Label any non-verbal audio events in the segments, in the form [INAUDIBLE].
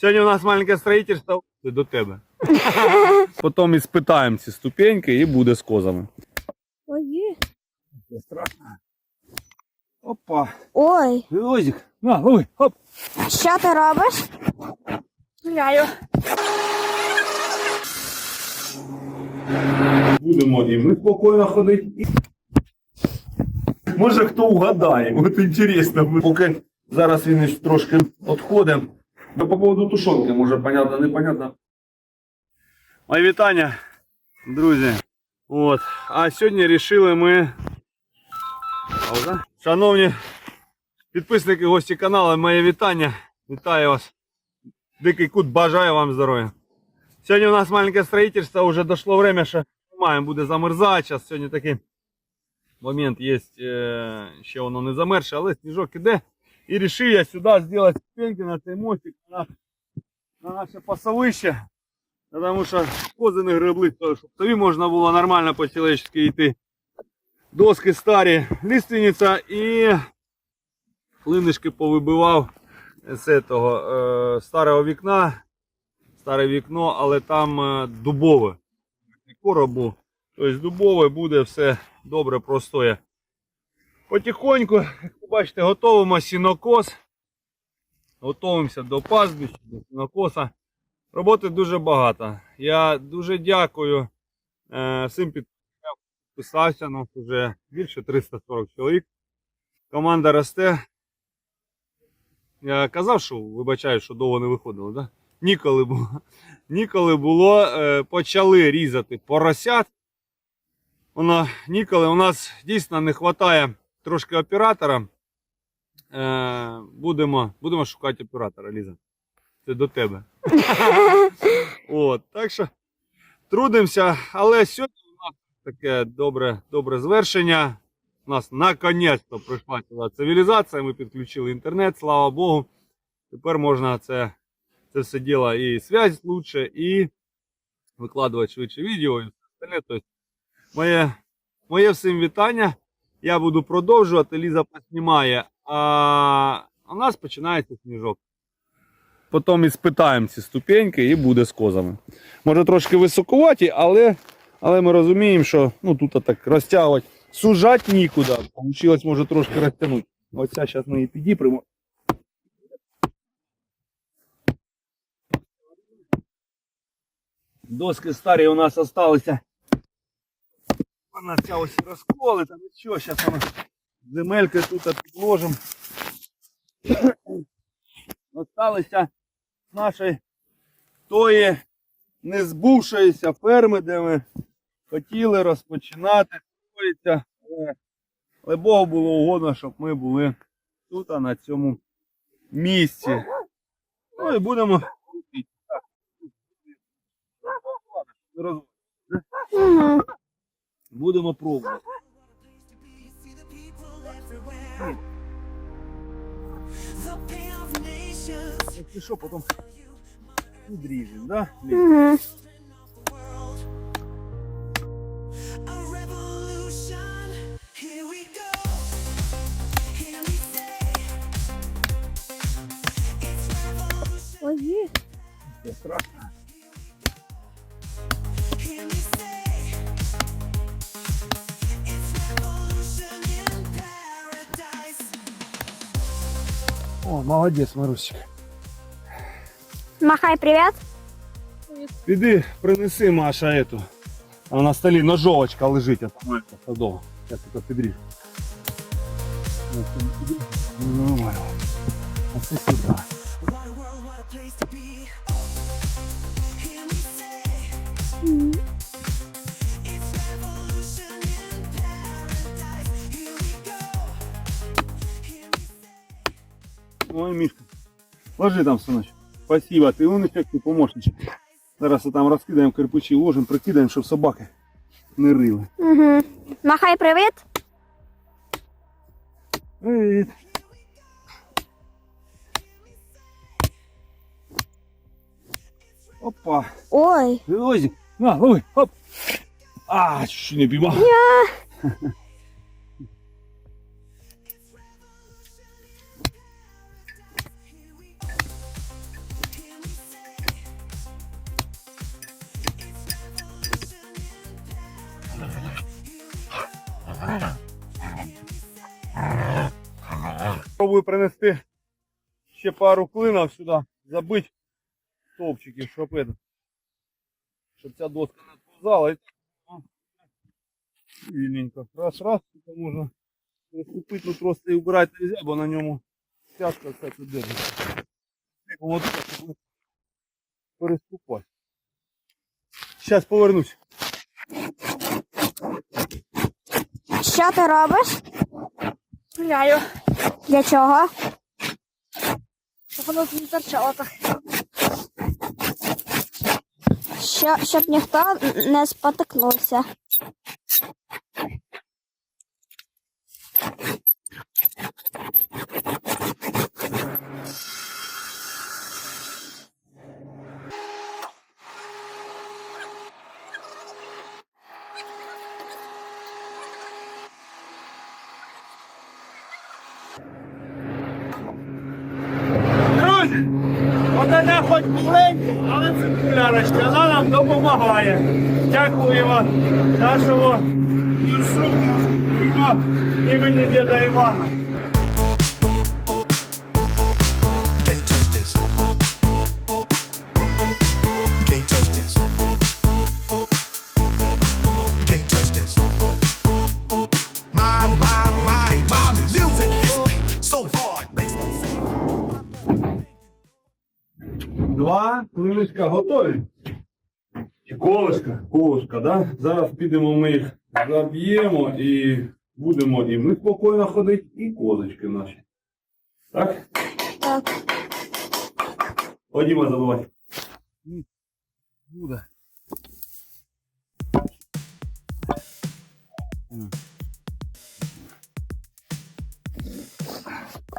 Сьогодні у нас маленьке строїтельство Це до тебе. [LAUGHS] Потім і спитаємо ці ступеньки і буде з козами. Ой. Це страшно. Опа. Ой, Лозик. На, лови, хоп. що ти робиш? Гуляю. Будемо і ми спокійно ходити. Може хто угадає, от інтересно. Поки зараз він трошки відходить. Ну, по поводу тушонки, може, понятно, непонятно. Мої вітання, друзі. От. А сьогодні вирішили ми. Пауза. Шановні підписники, гості каналу, моє вітання. Вітаю вас. Дикий кут, бажаю вам здоров'я. Сьогодні у нас маленьке строїтельство, вже дійшло время, що маємо буде замерзати. Зараз сьогодні такий момент є, е, ще воно не замерзше, але сніжок іде. І вирішив я сюди зробити ступеньки на цей мостик, на, на наше пасовище. Тому що кози не гребли, щоб тобі можна було нормально по-чоловічески йти. Доски старі, лиственниця і клинишки повибивав з того е, старого вікна. Старе вікно, але там е, дубове. Не коробу. Тобто дубове буде все добре, простоє. Потихоньку, як ви бачите, готуємо сінокос. Готуємося до пастбища, до сінокоса. Роботи дуже багато. Я дуже дякую е, всім. Підписався нас вже більше 340 чоловік. Команда росте. Я казав, що вибачаю, що довго не виходило, да? Ніколи було. [LAUGHS] Ніколи було. Е, почали різати поросят. Воно ніколи. У нас дійсно не вистачає трошки оператора. Е, будемо, будемо шукати оператора, Ліза. Це до тебе. [LAUGHS] От, так що трудимося, але сьогодні у нас таке добре, добре звершення. У нас наконець-то прийшла цивілізація, ми підключили інтернет, слава Богу. Тепер можна це, це все діло і связь лучше, і викладувати швидше відео, і все остальне. Тобто, моє, моє всім вітання. Я буду продовжувати, Ліза поснімає, а у нас починається сніжок. Потім і спитаємо ці ступеньки і буде з козами. Може трошки високуваті, але, але ми розуміємо, що ну, тут так розтягувати. Сужать нікуди. Получилось, може трошки розтягнути. Оця зараз ми її підіпримо. Доски старі у нас залишилися. Вона ця ось розколита. Ну що, зараз вона земельки тут підложимо. Осталися нашої тої незбувшоїся ферми, де ми хотіли розпочинати. Але, Богу було угодно, щоб ми були тут, а на цьому місці. Ну і будемо робити. Будемо пробувати. Якщо що, потім підріжемо, да? Угу. A revolution. молодець, Марусик. Махай привіт. Піди, принеси Маша эту. А на столі ножовочка лежить, а там Алька садова. Зараз це підріжу. Ну, Оце сюди. Ой, Мішка. Ложи там, синочок. Спасибо, ти умничок, ти помощничок. Зараз там розкидаємо кирпичі, ложимо, прикидаємо, щоб собаки не рили. Угу. Махай привіт. Привіт. Опа. Ой. Лозик. На, лови, оп. А, чуть не піймав. Пробую принести ще пару клинів сюди, забити стовпчиків, щоб щоб ця доска не повзала. Вільненько. Раз, раз, тут можна прикупити, тут ну, просто і вбирати не можна, бо на ньому тяжко все це держиться. Переступати. Зараз повернусь. Що ти робиш? Гуляю. Для чого? Щоб воно не торчало так. Що, щоб ніхто не спотикнувся. Друзі, вона хоч маленька, але це кулярочка, вона нам допомагає. Дякуємо нашому юрсу імені діда Івана. Клиночка готові. Чи колишка? Колишка, да? Зараз підемо ми їх заб'ємо і будемо і ми спокійно ходити, і козочки наші. Так? Так. Ходімо забивати. Буде.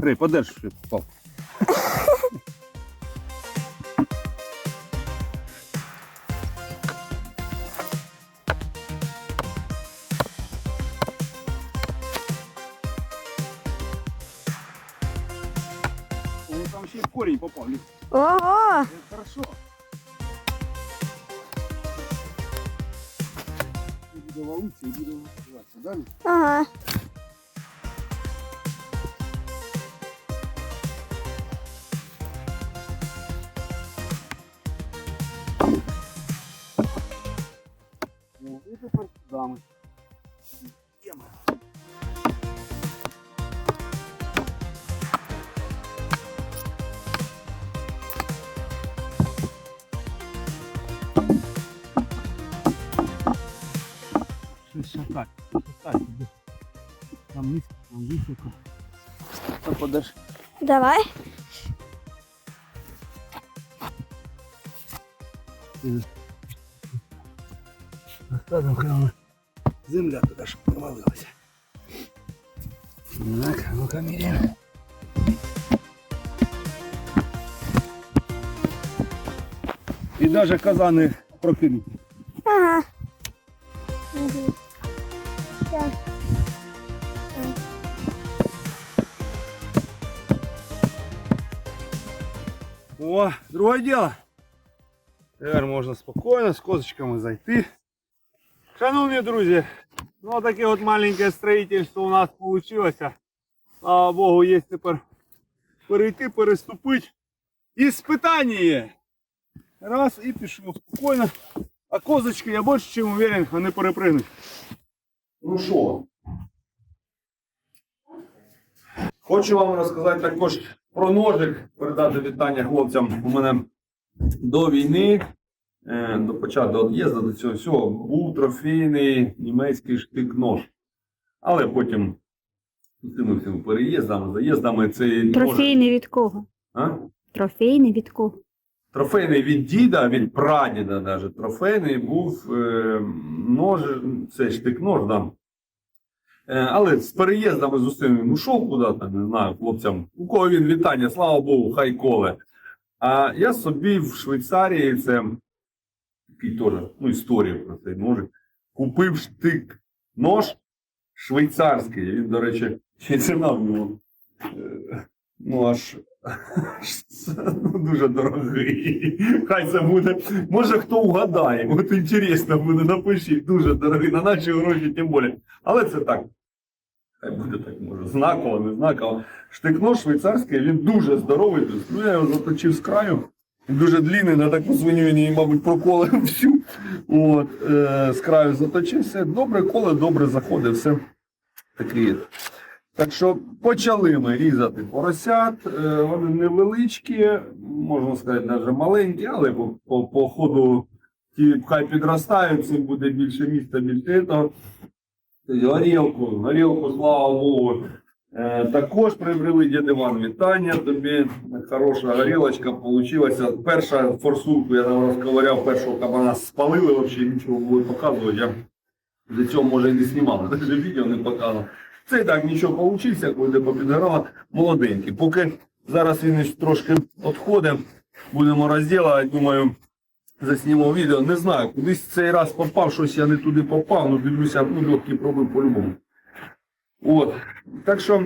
Рей, подержи, щоб попав. О, там ще й в корінь попав. Люк. Ого! Це хорошо. Буде валутися і буде висуватися. Далі. Ага. Ну, і тепер дами. Щось шатать. Там низько, там високо. Та подержи. Давай. Там прямо земля туди ж провалилася. Так, ну-ка міряємо. І навіть казани прокинуть. Ага. Угу. Так. О, друге діло. Тепер можна спокійно з козочками зайти. Шановні друзі, ну таке от маленьке строїтельство у нас вийшло. Слава Богу, є тепер перейти, переступити. Іспитання. Раз і пішов спокійно. А козочки, я більше чим уверен, вони перепригнуть. Ну що? Хочу вам розказати також про ножик, передати вітання хлопцям. У мене до війни, е, до початку до від'їзду до цього всього, був трофейний німецький штик-нож. Але потім з цими всіми переїздами, заїздами цей ножик. Трофейний від кого? А? Трофейний від кого? Трофейний від діда, від прадіда навіть. Трофейний був е, нож, це штик-нож, да. Е, але з переїздами з усім він ушов куди там, не знаю, хлопцям. У кого він вітання, слава Богу, хай коле. А я собі в Швейцарії, це такий теж, ну, історія про цей ножик, купив штик нож швейцарський. Він, до речі, ще ціна в нього. Ну, аж ну, [LAUGHS] дуже дорогий. Хай це буде. Може хто угадає. От інтересно буде, напишіть. Дуже дорогий. На наші гроші тим більше. Але це так. Хай буде так може. Знаково, не знаково. Штикнож швейцарський, він дуже здоровий. Ну, я його заточив з краю. Він дуже длинний, на він її, мабуть, проколив [LAUGHS] всю. От, е, з краю заточив, все добре коле, добре заходить, все таке. Так що почали ми різати поросят. Е, Вони невеличкі, можна сказати, навіть маленькі, але по, по, по ходу ті хай підростають, цим буде більше місця, більше того. Тобто Горілку, горілку, слава Богу. Е, також приобрели дід Іван. Вітання тобі. Хороша горілочка получилася. Перша форсунку я там розковыряв, першого кабана спалили, взагалі нічого було показувати. Я для цього може і не знімав, [LAUGHS] навіть відео не показував. Це так нічого получився, коли попідгорала. Молоденький. Поки зараз він трошки відходить, будемо розділувати, думаю, засніму відео. Не знаю, кудись цей раз попав, щось я не туди попав, ну дивлюся, ну легкий пробив по-любому. От. Так що,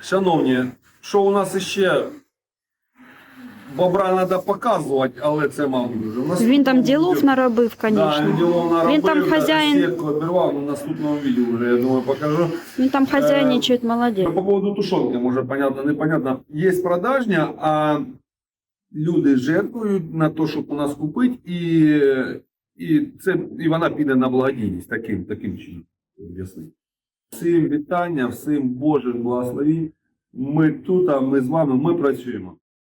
шановні, що у нас ще? Бобра треба показувати, але це, мабуть, вже. в Він там ділов відео. наробив, Да, він звісно. ділов наробив, Він там хазяїн. Сітку обірвав, ну, в наступному відео вже, я думаю, покажу. Він там хазяйничає, Ну, молодець. По поводу тушенки, може, понятно, непонятно. Є продажня, а люди жертвують на те, щоб у нас купити, і, і, це, і вона піде на благодійність таким, таким чином. Об'яснити. Всім вітання, всім Божих благословень. Ми тут, а ми з вами, ми працюємо.